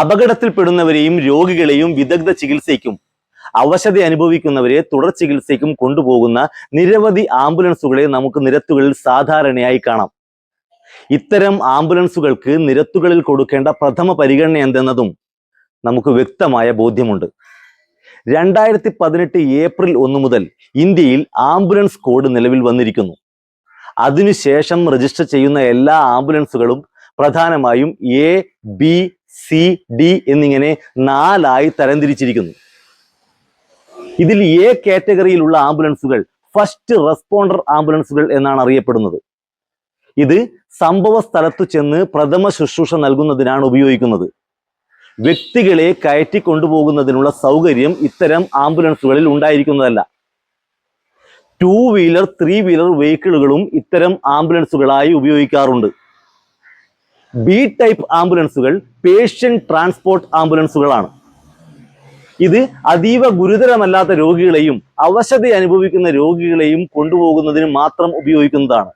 അപകടത്തിൽപ്പെടുന്നവരെയും രോഗികളെയും വിദഗ്ധ ചികിത്സയ്ക്കും അവശത അനുഭവിക്കുന്നവരെ തുടർ ചികിത്സയ്ക്കും കൊണ്ടുപോകുന്ന നിരവധി ആംബുലൻസുകളെ നമുക്ക് നിരത്തുകളിൽ സാധാരണയായി കാണാം. ഇത്തരം ആംബുലൻസുകൾക്ക് നിരത്തുകളിൽ കൊടുക്കേണ്ട പ്രഥമ പരിഗണന എന്തെന്നതും നമുക്ക് വ്യക്തമായ ബോധ്യമുണ്ട്. രണ്ടായിരത്തി പതിനെട്ട് ഏപ്രിൽ ഒന്ന് മുതൽ ഇന്ത്യയിൽ ആംബുലൻസ് കോഡ് നിലവിൽ വന്നിരിക്കുന്നു. അതിനുശേഷം രജിസ്റ്റർ ചെയ്യുന്ന എല്ലാ ആംബുലൻസുകളും പ്രധാനമായും എ ബി സി ഡി എന്നിങ്ങനെ നാലായി തരംതിരിച്ചിരിക്കുന്നു. ഇതിൽ എ കാറ്റഗറിയിലുള്ള ആംബുലൻസുകൾ ഫസ്റ്റ് റെസ്പോണ്ടർ ആംബുലൻസുകൾ എന്നാണ് അറിയപ്പെടുന്നത്. ഇത് സംഭവ സ്ഥലത്തു ചെന്ന് പ്രഥമ ശുശ്രൂഷ നൽകുന്നതിനാണ് ഉപയോഗിക്കുന്നത്. വ്യക്തികളെ കയറ്റി കൊണ്ടുപോകുന്നതിനുള്ള സൗകര്യം ഇത്തരം ആംബുലൻസുകളിൽ ഉണ്ടായിരിക്കുന്നതല്ല. ടൂ വീലർ ത്രീ വീലർ വെഹിക്കിളുകളും ഇത്തരം ആംബുലൻസുകളായി ഉപയോഗിക്കാറുണ്ട്. ബി ടൈപ്പ് ആംബുലൻസുകൾ പേഷ്യൻ ട്രാൻസ്പോർട്ട് ആംബുലൻസുകളാണ്. ഇത് അതീവ ഗുരുതരമല്ലാത്ത രോഗികളെയും അവശത അനുഭവിക്കുന്ന രോഗികളെയും കൊണ്ടുപോകുന്നതിന് മാത്രം ഉപയോഗിക്കുന്നതാണ്.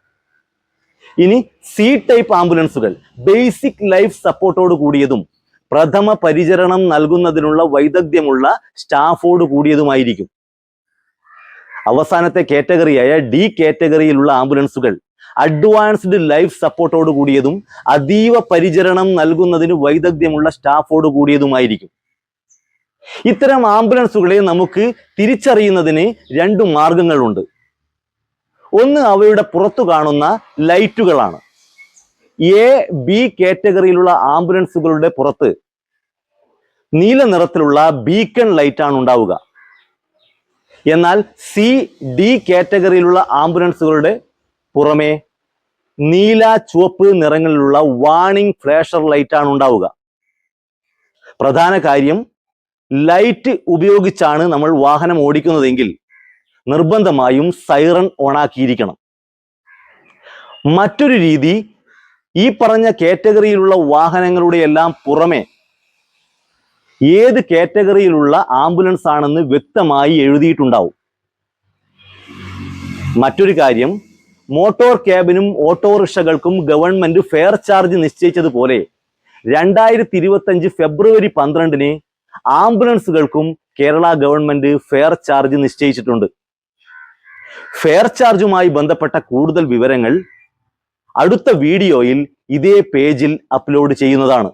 ഇനി സി ടൈപ്പ് ആംബുലൻസുകൾ ബേസിക് ലൈഫ് സപ്പോർട്ടോട് കൂടിയതും പ്രഥമ പരിചരണം നൽകുന്നതിനുള്ള വൈദഗ്ധ്യമുള്ള സ്റ്റാഫോട് കൂടിയതുമായിരിക്കും. അവസാനത്തെ കാറ്റഗറിയായ ഡി കാറ്റഗറിയിലുള്ള ആംബുലൻസുകൾ അഡ്വാൻസ്ഡ് ലൈഫ് സപ്പോർട്ടോട് കൂടിയതും അതീവ പരിചരണം നൽകുന്നതിന് വൈദഗ്ധ്യമുള്ള സ്റ്റാഫോട് കൂടിയതുമായിരിക്കും. ഇത്തരം ആംബുലൻസുകളെ നമുക്ക് തിരിച്ചറിയുന്നതിന് രണ്ട് മാർഗങ്ങളുണ്ട്. ഒന്ന് അവയുടെ പുറത്തു കാണുന്ന ലൈറ്റുകളാണ്. എ ബി കാറ്റഗറിയിലുള്ള ആംബുലൻസുകളുടെ പുറത്ത് നീല നിറത്തിലുള്ള ബീക്കൺ ലൈറ്റ് ആണ് ഉണ്ടാവുക. എന്നാൽ സി ഡി കാറ്റഗറിയിലുള്ള ആംബുലൻസുകളുടെ പുറമെ നീല ചുവപ്പ് നിറങ്ങളിലുള്ള വാണിംഗ് ഫ്ലാഷർ ലൈറ്റ് ആണ് ഉണ്ടാവുക. പ്രധാന കാര്യം ലൈറ്റ് ഉപയോഗിച്ചാണ് നമ്മൾ വാഹനം ഓടിക്കുന്നതെങ്കിൽ നിർബന്ധമായും സൈറൺ ഓണാക്കിയിരിക്കണം മറ്റൊരു രീതി ഈ പറഞ്ഞ കാറ്റഗറിയിലുള്ള വാഹനങ്ങളുടെ എല്ലാം പുറമെ ഏത് കാറ്റഗറിയിലുള്ള ആംബുലൻസ് ആണെന്ന് വ്യക്തമായി എഴുതിയിട്ടുണ്ടാവും. മറ്റൊരു കാര്യം മോട്ടോർ ക്യാബിനും ഓട്ടോറിക്ഷകൾക്കും ഗവൺമെന്റ് ഫെയർ ചാർജ് നിശ്ചയിച്ചതുപോലെ രണ്ടായിരത്തി ഇരുപത്തഞ്ച് ഫെബ്രുവരി പന്ത്രണ്ടിന് ആംബുലൻസുകൾക്കും കേരള ഗവൺമെന്റ് ഫെയർ ചാർജ് നിശ്ചയിച്ചിട്ടുണ്ട്. ഫെയർ ചാർജുമായി ബന്ധപ്പെട്ട കൂടുതൽ വിവരങ്ങൾ അടുത്ത വീഡിയോയിൽ ഇതേ പേജിൽ അപ്ലോഡ് ചെയ്യുന്നതാണ്.